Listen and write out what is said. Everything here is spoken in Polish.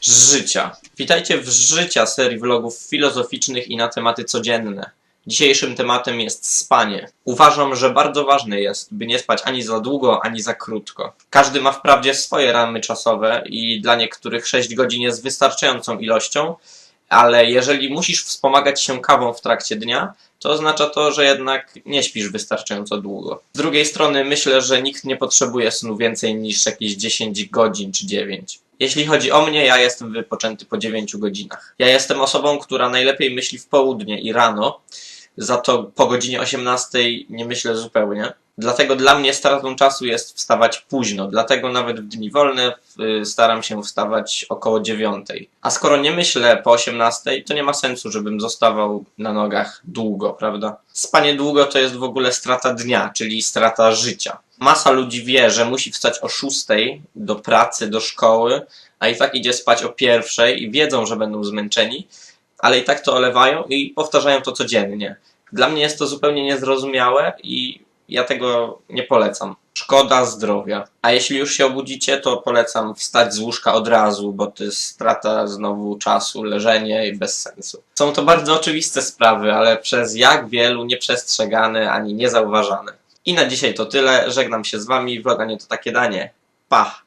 Życia. Witajcie w Życia serii vlogów filozoficznych i na tematy codzienne. Dzisiejszym tematem jest spanie. Uważam, że bardzo ważne jest, by nie spać ani za długo, ani za krótko. Każdy ma wprawdzie swoje ramy czasowe i dla niektórych 6 godzin jest wystarczającą ilością, ale jeżeli musisz wspomagać się kawą w trakcie dnia, to oznacza to, że jednak nie śpisz wystarczająco długo. Z drugiej strony myślę, że nikt nie potrzebuje snu więcej niż jakieś 10 godzin czy 9. Jeśli chodzi o mnie, ja jestem wypoczęty po 9 godzinach. Ja jestem osobą, która najlepiej myśli w południe i rano, za to po godzinie 18 nie myślę zupełnie. Dlatego dla mnie stratą czasu jest wstawać późno. Dlatego nawet w dni wolne y, staram się wstawać około 9. A skoro nie myślę po 18, to nie ma sensu, żebym zostawał na nogach długo, prawda? Spanie długo to jest w ogóle strata dnia, czyli strata życia. Masa ludzi wie, że musi wstać o 6 do pracy, do szkoły, a i tak idzie spać o pierwszej i wiedzą, że będą zmęczeni, ale i tak to olewają i powtarzają to codziennie. Dla mnie jest to zupełnie niezrozumiałe i ja tego nie polecam. Szkoda zdrowia. A jeśli już się obudzicie, to polecam wstać z łóżka od razu, bo to jest strata znowu czasu, leżenie i bez sensu. Są to bardzo oczywiste sprawy, ale przez jak wielu nieprzestrzegane ani niezauważane. I na dzisiaj to tyle. Żegnam się z wami. Vloga nie to takie danie. Pa!